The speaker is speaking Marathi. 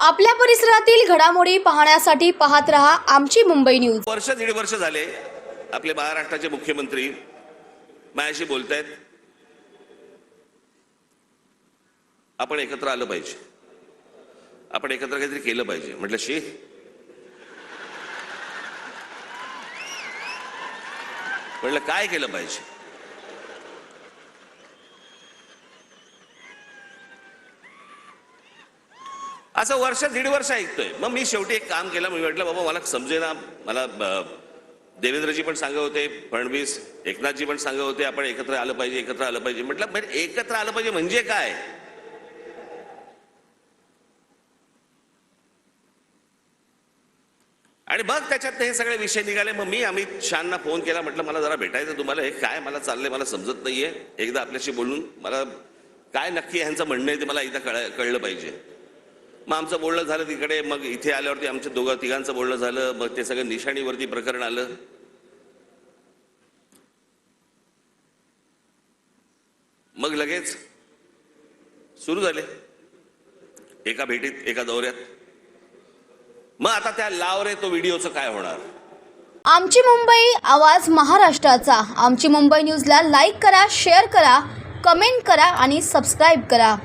आपल्या परिसरातील घडामोडी पाहण्यासाठी पाहत रहा आमची मुंबई न्यूज. वर्ष दीड वर्ष झाले आपले महाराष्ट्राचे मुख्यमंत्री माझ्याशी आहेत आपण एकत्र आलं पाहिजे. आपण एकत्र काहीतरी केलं पाहिजे. म्हटलं शी म्हटलं काय केलं पाहिजे? असं वर्ष दीड वर्ष ऐकतोय. मग मी शेवटी एक काम केलं मी म्हटलं बाबा मला समजेना मला देवेंद्रजी पण सांगत होते फडणवीस एकनाथजी पण सांगत होते आपण एकत्र आलं पाहिजे एकत्र आलं पाहिजे. म्हटलं एकत्र आलं पाहिजे म्हणजे काय? आणि मग त्याच्यात हे सगळे विषय निघाले. मग मी अमित शहाना फोन केला म्हटलं मला जरा भेटायचं तुम्हाला. हे काय मला चाललंय मला समजत नाहीये. एकदा आपल्याशी बोलून मला काय नक्की ह्यांचं म्हणणं आहे ते मला एकदा कळ कळलं पाहिजे. मग आमचं बोलणं झालं तिकडे. मग इथे आल्यावरती आमच्या दोघं तिघांचं बोलणं झालं. मग ते सगळं निशाणीवरती प्रकरण आलं. मग लगेच सुरू झाले. एका भेटीत एका दौऱ्यात. मग आता त्या लाव रे तो व्हिडिओचं काय होणार? आमची मुंबई आवाज महाराष्ट्राचा. आमची मुंबई न्यूजला लाईक करा शेअर करा कमेंट करा आणि सबस्क्राईब करा.